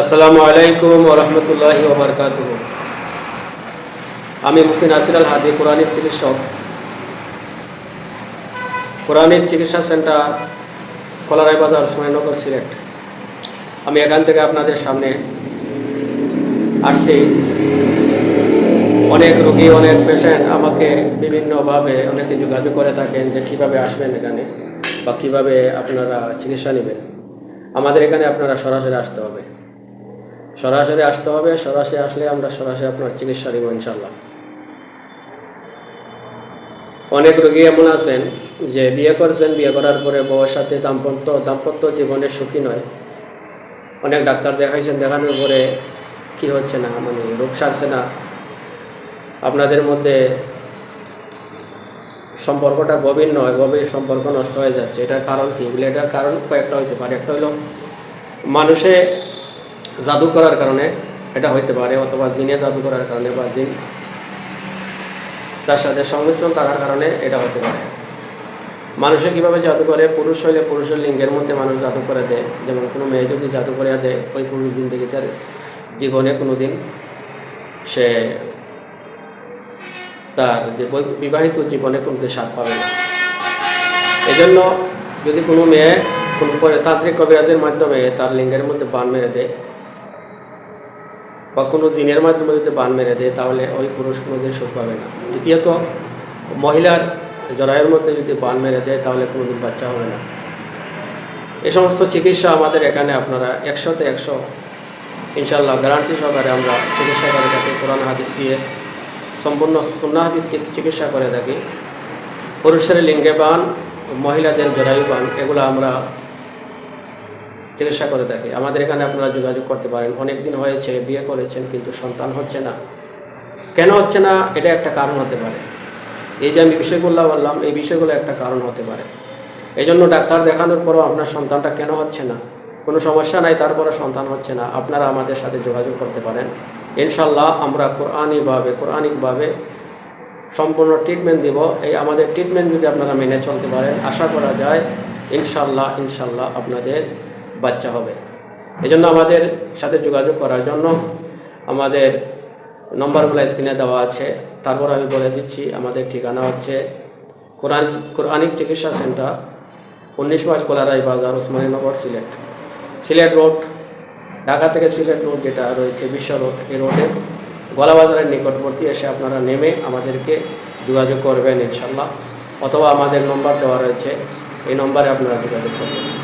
আসসালামু আলাইকুম ওরহমতুল্লাহি ওবরকাত আমি মুফতি নাসির আল হাদি কোরআনিক চিকিৎসক। কোরআনিক চিকিৎসা সেন্টার, কলারাই বাজার ওসমানীনগর সিলেট। আমি এখান থেকে আপনাদের সামনে আসছি। অনেক রোগী, অনেক পেশেন্ট আমাকে বিভিন্নভাবে অনেকে যোগাযোগ করে থাকেন যে কীভাবে আসবেন এখানে বা কীভাবে আপনারা চিকিৎসা নেবেন। আমাদের এখানে আপনারা সরাসরি আসতে হবে। সরাসরি আসতে হবে, সরাসরি আসলে আমরা সরাসরি আপনার চিকিৎসা দেবো ইনশাল্লাহ অনেক রোগী এমন আছেন যে বিয়ে করছেন, বিয়ে করার পরে বউয়ের সাথে দাম্পত্য দাম্পত্য জীবনে সুখী নয়। অনেক ডাক্তার দেখাইছেন, দেখানোর পরে কি হচ্ছে না মানে রোগ সারছে না। আপনাদের মধ্যে সম্পর্কটা গভীর নয়, গভীর সম্পর্ক নষ্ট হয়ে যাচ্ছে। এটার কারণ কি? এটার কারণ কয়েকটা হইতে পারে। একটা হলো মানুষে জাদু করার কারণে এটা হইতে পারে, অথবা জিনে জাদু করার কারণে বা জিন তার সাথে সংমিশ্রণ থাকার কারণে এটা হতে পারে। মানুষে কীভাবে জাদু করে? পুরুষ হইলে পুরুষের লিঙ্গের মধ্যে মানুষ জাদু করে দেয়। যেমন কোনো মেয়ে যদি জাদু করে দেয়, ওই পুরুষ দিন থেকে তার জীবনে কোনো দিন সে তার যে বিবাহিত জীবনে কোনো স্বাদ পাবে না। এজন্য যদি কোনো মেয়ে কোনো তান্ত্রিক কবিরাজের মাধ্যমে তার লিঙ্গের মধ্যে বান মেরে দেয় বা কোনো জিনের মাধ্যমে যদি বান মেরে দেয়, তাহলে ওই পুরুষ কোনোদিন সুখ পাবে না। দ্বিতীয়ত, মহিলার জরায়ের মধ্যে যদি বান মেরে দেয়, তাহলে কোনোদিন বাচ্চা হবে না। এ সমস্ত চিকিৎসা আমাদের এখানে আপনারা একশোতে একশো ইনশাল্লাহ গ্যারান্টি সহকারে আমরা চিকিৎসা করে থাকি, কোরআন, হাদিস দিয়ে সম্পূর্ণ সুন্নাহ ভিত্তিক চিকিৎসা করে থাকি। পুরুষের লিঙ্গে বান, মহিলাদের জরায়ু বান, এগুলো আমরা চিকিৎসা করে থাকি আমাদের এখানে আপনারা যোগাযোগ করতে পারেন। অনেক দিন হয়েছে, বিয়ে করেছেন, কিন্তু সন্তান হচ্ছে না। কেন হচ্ছে না? এটা একটা কারণ হতে পারে। এই যে আমি বিষয়গুলো বললাম, এই বিষয়গুলো একটা কারণ হতে পারে। এই জন্য ডাক্তার দেখানোর পরও আপনার সন্তানটা কেন হচ্ছে না? কোনো সমস্যা নাই তারপরে সন্তান হচ্ছে না। আপনারা আমাদের সাথে যোগাযোগ করতে পারেন। ইনশাল্লাহ আমরা কোরআনিকভাবে কোরআনিকভাবে সম্পূর্ণ ট্রিটমেন্ট দিব। এই আমাদের ট্রিটমেন্ট যদি আপনারা মেনে চলতে পারেন, আশা করা যায় ইনশাল্লাহ ইনশাল্লাহ আপনাদের বাচ্চা হবে। এই জন্য আমাদের সাথে যোগাযোগ করার জন্য আমাদের নম্বরগুলো স্ক্রিনে দেওয়া আছে। তারপর আমি বলে দিচ্ছি, আমাদের ঠিকানা হচ্ছে কোরআন, কোরআনিক চিকিৎসা সেন্টার, উনিশ মাইল কোলারাই বাজার ওসমানীনগর সিলেট। সিলেট রোড, ঢাকা থেকে সিলেট রোড যেটা রয়েছে, বিশ্ব রোড, এই রোডে গলাবাজারের নিকটবর্তী এসে আপনারা নেমে আমাদেরকে যোগাযোগ করবেন ইনশাল্লাহ অথবা আমাদের নম্বর দেওয়া রয়েছে, এই নম্বরে আপনারা যোগাযোগ করবেন।